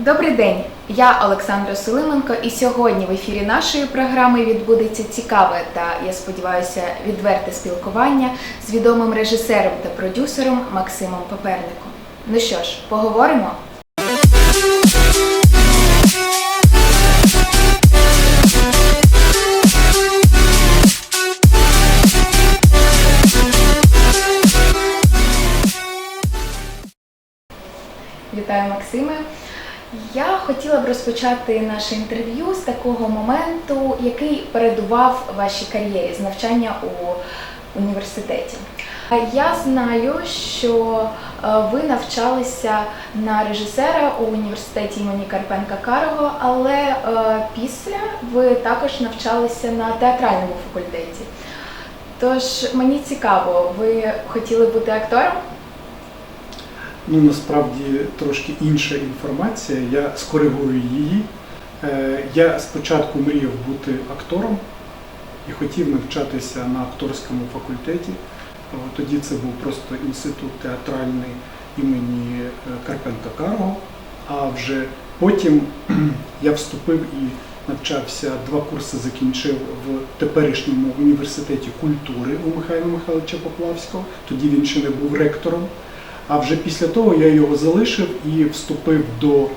Добрий день, я Олександра Сулименко, і сьогодні в ефірі нашої програми відбудеться цікаве та, я сподіваюся, відверте спілкування з відомим режисером та продюсером Максимом Паперником. Ну що ж, поговоримо? Вітаю, Максиме. Я хотіла б розпочати наше інтерв'ю з такого моменту, який передував вашій кар'єрі з навчання у університеті. Я знаю, що е, ви навчалися на режисера у університеті імені Карпенка Карого, але е, після ви також навчалися на театральному факультеті. Тож мені цікаво, ви хотіли бути актором? Ну, насправді трошки інша інформація. Я скоригую її. Е, Я спочатку мріяв бути актором і хотів навчатися на акторському факультеті. Е, Тоді це був просто інститут театральний імені е, Карпенка Карго. А вже потім я вступив і навчався, два курси закінчив в теперішньому університеті культури у Михайла Михайловича Поплавського. Тоді він ще не був ректором. А вже після того я його залишив і вступив до е,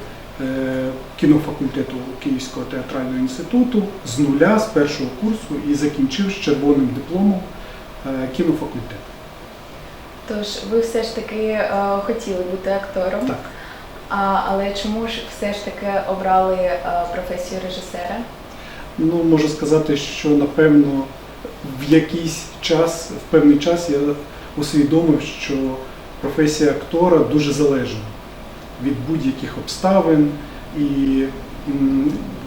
кінофакультету Київського театрального інституту з нуля, з першого курсу, і закінчив з червоним дипломом е, кінофакультет. Тож ви все ж таки е, хотіли бути актором. Так. А, але чому ж все ж таки обрали професію режисера? Ну, можу сказати, що напевно в якийсь час, в певний час я усвідомив, що професія актора дуже залежна від будь-яких обставин, і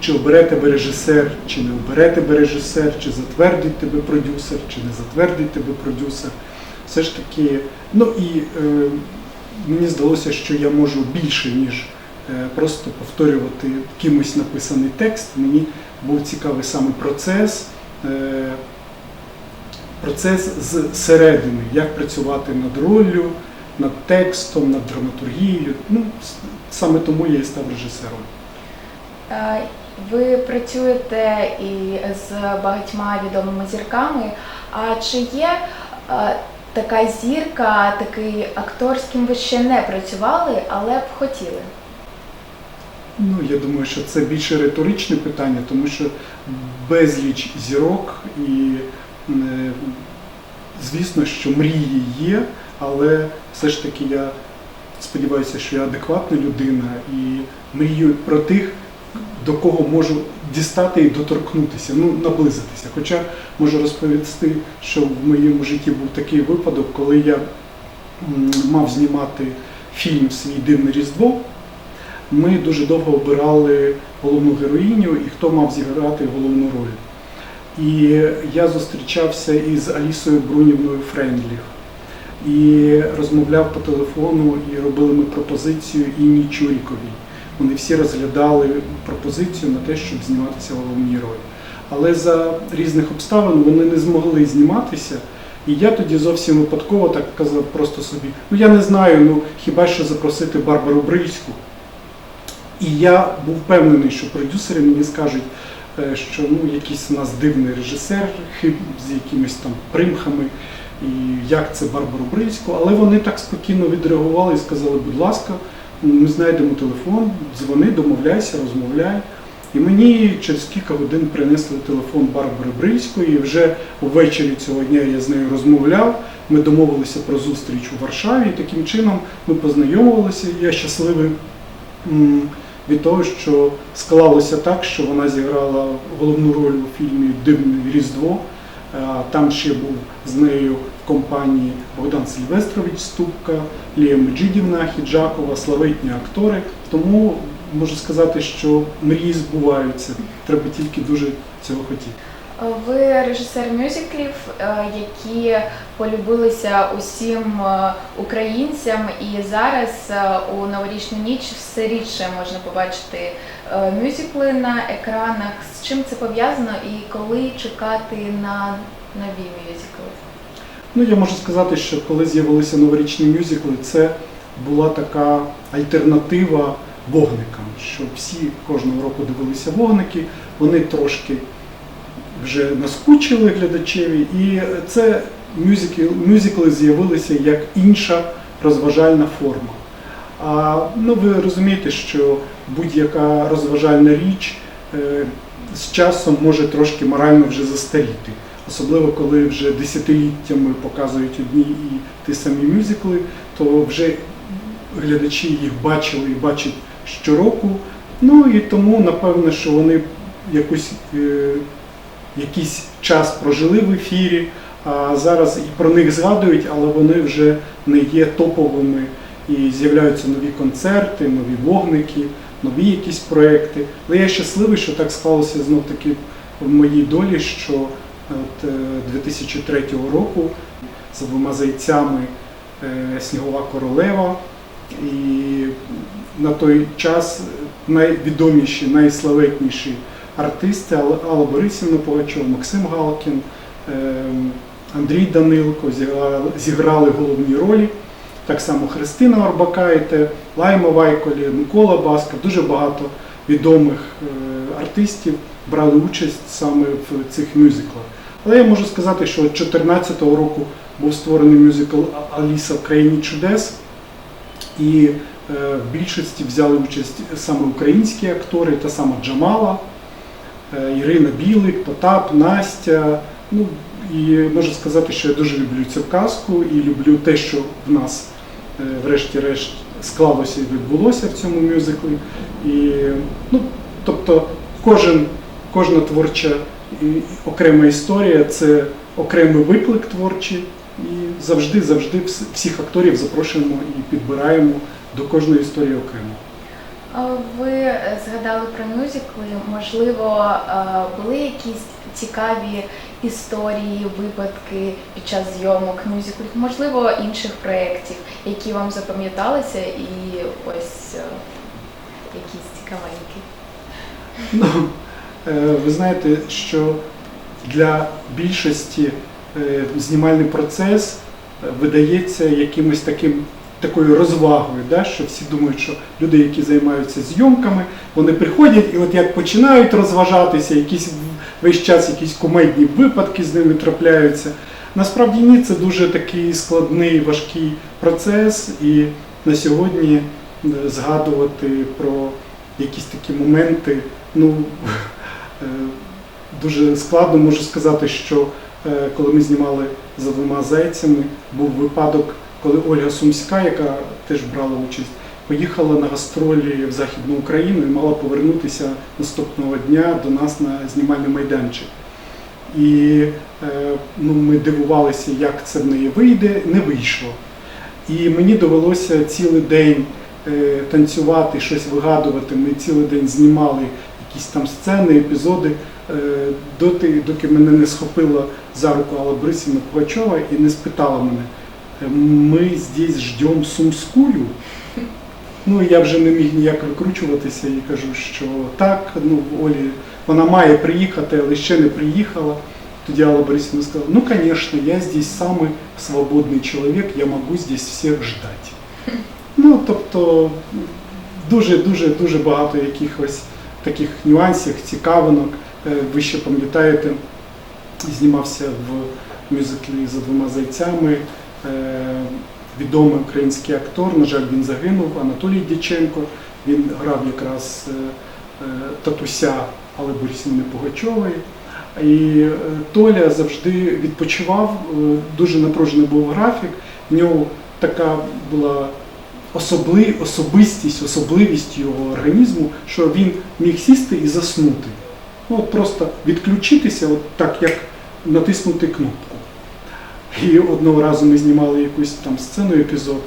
чи обере тебе режисер, чи не обере тебе режисер, чи затвердить тебе продюсер, чи не затвердить тебе продюсер. Все ж таки, ну і е, мені здалося, що я можу більше, ніж е, просто повторювати кимось написаний текст. Мені був цікавий саме процес, е, процес з середини, як працювати над роллю, над текстом, над драматургією. Ну, саме тому я і став режисером. Е, Ви працюєте і з багатьма відомими зірками. А чи є е, така зірка, такий актор, з ким ви ще не працювали, але б хотіли? Ну, я думаю, що це більше риторичне питання, тому що безліч зірок і е, звісно, що мрії є, але все ж таки я сподіваюся, що я адекватна людина і мрію про тих, до кого можу дістати і доторкнутися, ну наблизитися. Хоча можу розповісти, що в моєму житті був такий випадок, коли я мав знімати фільм Свій дивне Різдво. Ми дуже довго обирали головну героїню і хто мав зіграти головну роль. І я зустрічався із Алісою Брунівною Френдліх і розмовляв по телефону, і робили ми пропозицію Інні Чуріковій. Вони всі розглядали пропозицію на те, щоб зніматися в головній ролі. Але за різних обставин вони не змогли зніматися. І я тоді зовсім випадково так казав просто собі: ну я не знаю, ну хіба що запросити Барбару Брильську. І я був впевнений, що продюсери мені скажуть, е, що ну, якийсь у нас дивний режисер, хиб з якимись там примхами, і як це Барбару Брильську. Але вони так спокійно відреагували і сказали, будь ласка, ми знайдемо телефон, дзвони, домовляйся, розмовляй. І мені через кілька годин принесли телефон Барбари Брильської. І вже ввечері цього дня я з нею розмовляв. Ми домовилися про зустріч у Варшаві. І таким чином ми познайомилися. Я щасливий від того, що склалося так, що вона зіграла головну роль у фільмі Дивне Різдво. Там ще був з нею в компанії Богдан Сильвестрович Ступка, Лія Меджидівна Хіджакова, славетні актори. Тому можу сказати, що мрії збуваються. Треба тільки дуже цього хотіти. Ви режисер мюзиклів, які полюбилися усім українцям, і зараз у новорічну ніч все рідше можна побачити мюзикли на екранах. З чим це пов'язано і коли чекати на нові мюзикли? Ну, я можу сказати, що коли з'явилися новорічні мюзикли, це була така альтернатива вогникам, що всі кожного року дивилися вогники, вони трошки вже наскучили глядачеві, і це мюзикли, мюзикли з'явилися як інша розважальна форма. А ну, ви розумієте, що будь-яка розважальна річ е, з часом може трошки морально вже застаріти. Особливо коли вже десятиліттями показують одні і ті самі мюзикли, то вже глядачі їх бачили і бачать щороку. Ну і тому напевно, що вони якусь, е, якийсь час прожили в ефірі, а зараз і про них згадують, але вони вже не є топовими і з'являються нові концерти, нові вогники, нові якісь проекти. Але я щасливий, що так склалося знов таки в моїй долі, що от, е, 2003 року за двома зайцями е, Снігова королева. І на той час найвідоміші, найславетніші артисти Алла Борисівна Пугачова, Максим Галкін, Андрій Данилко зіграли головні ролі. Так само Христина Орбакайте, Лайма Вайколі, Микола Басков, дуже багато відомих е, артистів брали участь саме в цих мюзиклах. Але я можу сказати, що 2014 року був створений мюзикл Аліса в країні чудес, і е, в більшості взяли участь саме українські актори, та сама Джамала, е, Ірина Білик, Потап, Настя. Ну, і можу сказати, що я дуже люблю цю казку і люблю те, що в нас врешті-решт склалося і відбулося в цьому мюзиклі. І, ну, тобто кожен, кожна творча і окрема історія це окремий виклик творчий. І завжди, завжди всіх акторів запрошуємо і підбираємо до кожної історії окремо. Ви е, згадали про мюзикли. Можливо, е, були якісь цікаві історії, випадки під час зйомок мюзиклів, можливо, інших проєктів, які вам запам'яталися, і ось е, якісь цікавенькі. Ну, ви знаєте, що для більшості знімальний процес видається якимось таким. Такою розвагою, да, що всі думають, що люди, які займаються зйомками, вони приходять і от як починають розважатися, якісь весь час якісь кумедні випадки з ними трапляються. Насправді ні, це дуже такий складний, важкий процес, і на сьогодні е, згадувати про якісь такі моменти, ну е, дуже складно можу сказати, що е, коли ми знімали за двома зайцями, був випадок, коли Ольга Сумська, яка теж брала участь, поїхала на гастролі в Західну Україну і мала повернутися наступного дня до нас на знімальний майданчик. І е, ну, ми дивувалися, як це в неї вийде, не вийшло. І мені довелося цілий день е, танцювати, щось вигадувати. Ми цілий день знімали якісь там сцени, епізоди, е, доти, доки мене не схопила за руку Алла Борисівна Пугачова і не спитала мене, «Е, ми здесь ждем Сумськую. Ну, я вже не міг ніяк викручуватися і кажу, що так, ну, Олі, вона має приїхати, але ще не приїхала. Тоді Алла Борисовна сказала, ну, конечно, я здесь самый свободный человек, я могу здесь всех ждать. Ну, тобто, дуже, дуже, дуже багато якихось таких нюансів, цікавинок. Е, Ви ще пам'ятаєте, знімався в мюзиклі за двома зайцями. Е, Відомий український актор, на жаль, він загинув, Анатолій Дяченко. Він грав якраз е, е, татуся Алли Борисівни Пугачової. І Толя завжди відпочивав, дуже напружений був графік. В нього така була особли, особистість, особливість його організму, що він міг сісти і заснути. Ну, от просто відключитися, от так як натиснути кнопку. І одного разу ми знімали якусь там сцену, епізод.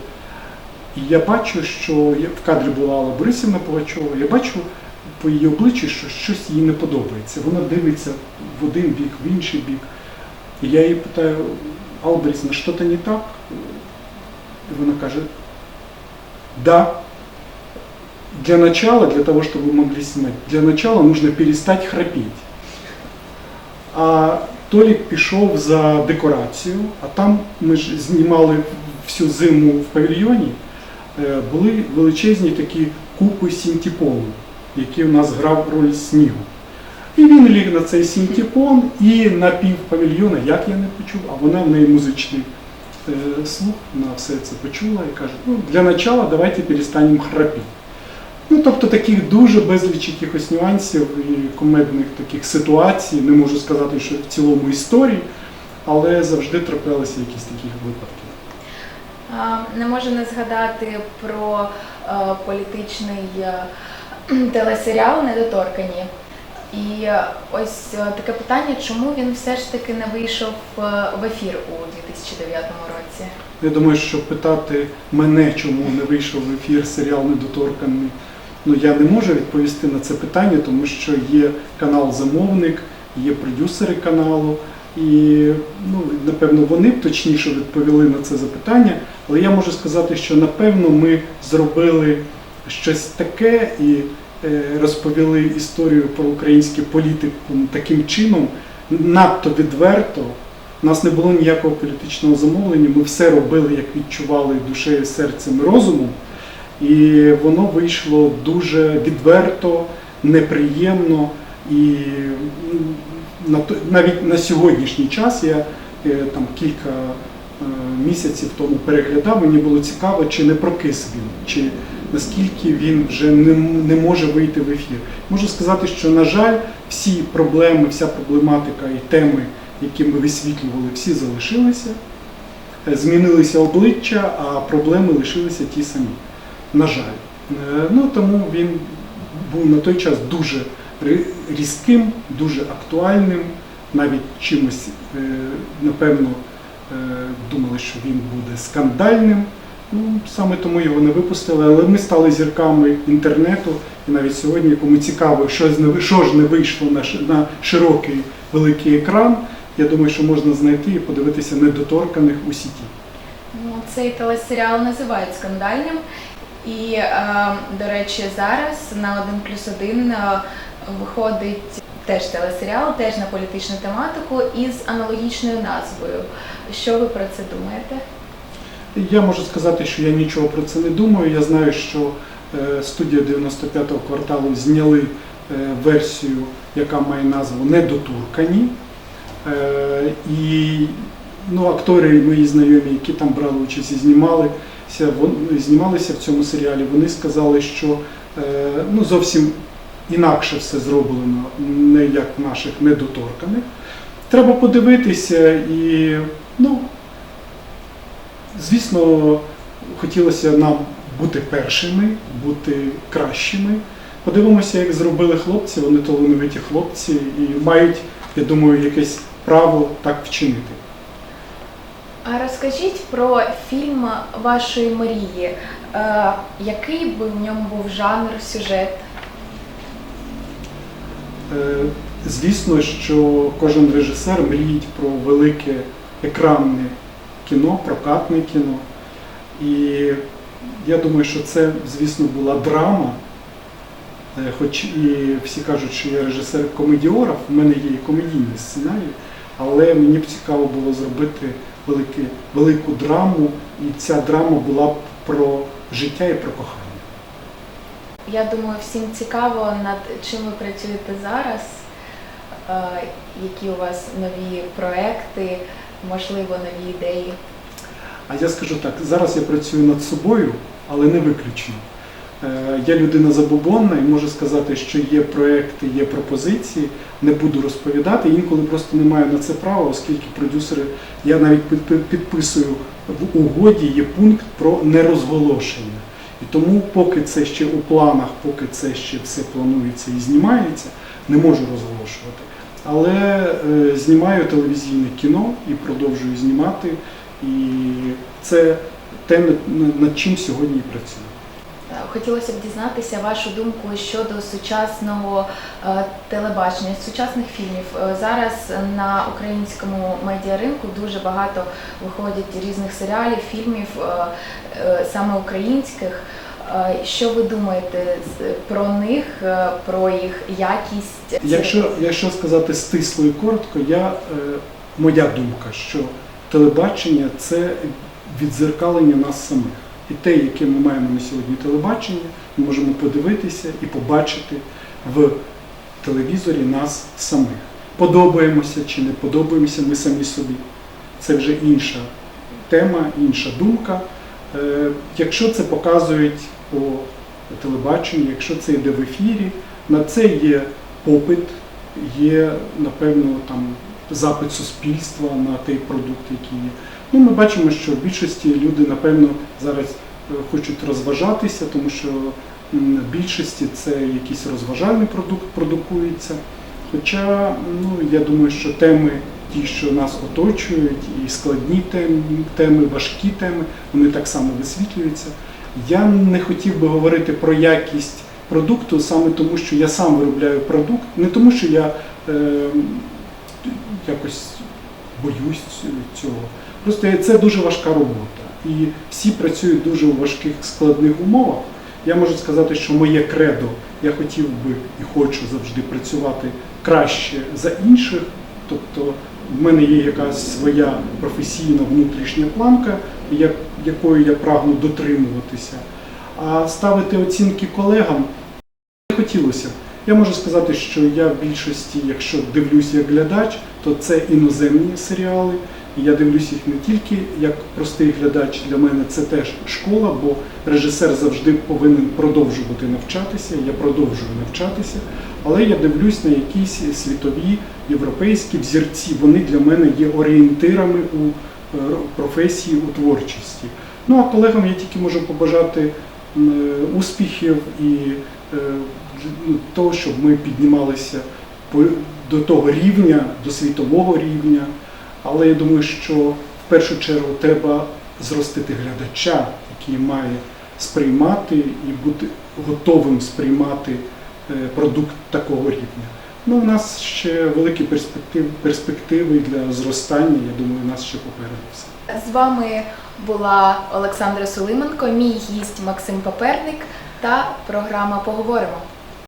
І я бачу, що в кадрі була Алла Борисівна Пугачова, я бачу по її обличчю, що щось їй не подобається. Вона дивиться в один бік, в інший бік. І я її питаю, Алла Борисівна, що-то не так? І вона каже, да, для начала, для того, чтобы вы могли снимать, для начала нужно перестать храпеть. А Толік пішов за декорацію, а там ми ж знімали всю зиму в павільйоні. е, Були величезні такі купи синтепону, який у нас грав роль снігу. І він ліг на цей синтепон і на пів павільйона, як я не почув, а вона в неї музичний е, слух, вона все це почула і каже, ну, для начала давайте перестанемо храпіти. Ну, тобто таких дуже безліч якихось нюансів і кумедних таких ситуацій, не можу сказати, що в цілому історії, але завжди траплялися якісь такі випадки. Не можу не згадати про е, політичний е, телесеріал Недоторкані. І ось е, таке питання, чому він все ж таки не вийшов в ефір у 2009 році? Я думаю, що питати мене, чому не вийшов в ефір серіал Недоторканий, ну я не можу відповісти на це питання, тому що є канал Замовник, є продюсери каналу, і ну, напевно вони б точніше відповіли на це запитання. Але я можу сказати, що напевно ми зробили щось таке і е, розповіли історію про українську політику таким чином, надто відверто. У нас не було ніякого політичного замовлення, ми все робили, як відчували душею, серцем і розумом. І воно вийшло дуже відверто, неприємно. І навіть на сьогоднішній час я е, там кілька е, місяців тому переглядав, мені було цікаво, чи не прокис він, чи наскільки він вже не, не може вийти в ефір. Можу сказати, що, на жаль, всі проблеми, вся проблематика і теми, які ми висвітлювали, всі залишилися. Е, Змінилися обличчя, а проблеми лишилися ті самі. На жаль. Е, Ну тому він був на той час дуже різким, дуже актуальним, навіть чимось, е, напевно, е, думали, що він буде скандальним. Ну, саме тому його не випустили, але ми стали зірками інтернету, і навіть сьогодні, кому цікаво, що, ж не вийшло на, на широкий великий екран, я думаю, що можна знайти і подивитися недоторканих у сіті. Ну, цей телесеріал називають скандальним. І, е, до речі, зараз на 1 плюс 1 виходить теж телесеріал, теж на політичну тематику із аналогічною назвою. Що ви про це думаєте? Я можу сказати, що я нічого про це не думаю. Я знаю, що е, студія 95-го кварталу зняли е, версію, яка має назву Недотуркані. Е, І ну, актори мої знайомі, які там брали участь і знімалися, вон- знімалися в цьому серіалі, вони сказали, що е, ну, зовсім інакше все зроблено, не як наших недоторканих. Треба подивитися і ну, Звісно, хотілося нам бути першими, бути кращими. Подивимося, як зробили хлопці, вони талановиті хлопці і мають, я думаю, якесь право так вчинити. А розкажіть про фільм вашої мрії. Е, який би в ньому був жанр, сюжет? Е, Звісно, що кожен режисер мріють про велике екранне кіно, прокатне кіно. І я думаю, що це, звісно, була драма. Е, Хоч і всі кажуть, що я режисер комедіограф, у мене є і комедійні сценарії, але мені б цікаво було зробити велике, велику драму, і ця драма була б про життя і про кохання. Я думаю, всім цікаво, над чим ви працюєте зараз, е, які у вас нові проекти, можливо, нові ідеї. А я скажу так, зараз я працюю над собою, але не виключно. Е, Я людина забобонна і можу сказати, що є проекти, є пропозиції, не буду розповідати. Інколи просто не маю на це права, оскільки продюсери, я навіть підписую в угоді є пункт про нерозголошення. І тому, поки це ще у планах, поки це ще все планується і знімається, не можу розголошувати. Але е, знімаю телевізійне кіно і продовжую знімати. І це те, над- чим сьогодні і працюю. Хотілося б дізнатися вашу думку щодо сучасного е, телебачення, сучасних фільмів. Е, Зараз на українському медіаринку дуже багато виходять різних серіалів, фільмів, е, саме українських. Що ви думаєте про них, про їх якість? Якщо, якщо сказати стисло і коротко, я, моя думка, що телебачення це відзеркалення нас самих. І те, яке ми маємо на сьогодні телебачення, ми можемо подивитися і побачити в телевізорі нас самих. Подобаємося чи не подобаємося ми самі собі. Це вже інша тема, інша думка. Е, Якщо це показують по телебаченню, якщо це йде в ефірі, на це є попит, є, напевно, там запит суспільства на той продукт, який є. Ну, ми бачимо, що в більшості люди, напевно, зараз е, хочуть розважатися, тому що в більшості це якийсь розважальний продукт продукується. Хоча, ну, я думаю, що теми, ті, що нас оточують, і складні теми, теми, важкі теми, вони так само висвітлюються. Я не хотів би говорити про якість продукту саме тому, що я сам виробляю продукт, не тому, що я е, якось боюсь цього. Просто це дуже важка робота. І всі працюють дуже у важких складних умовах. Я можу сказати, що моє кредо, я хотів би і хочу завжди працювати краще за інших. Тобто в мене є якась своя професійна внутрішня планка, якою я прагну дотримуватися. А ставити оцінки колегам не хотілося. б. Я можу сказати, що я в більшості, якщо дивлюсь як глядач, то це іноземні серіали. Я дивлюсь їх не тільки як простий глядач, для мене це теж школа, бо режисер завжди повинен продовжувати навчатися. Я продовжую навчатися, але я дивлюсь на якісь світові європейські взірці. Вони для мене є орієнтирами у е, професії, у творчості. Ну а колегам я тільки можу побажати е, успіхів і е, ну, того, щоб ми піднімалися до того рівня, до світового рівня. Але я думаю, що в першу чергу треба зростити глядача, який має сприймати і бути готовим сприймати е, продукт такого рівня. Ну, у нас ще великі перспективи, перспективи для зростання. Я думаю, у нас ще попереду все. З вами була Олександра Сулименко, мій гість Максим Паперник та програма Поговоримо.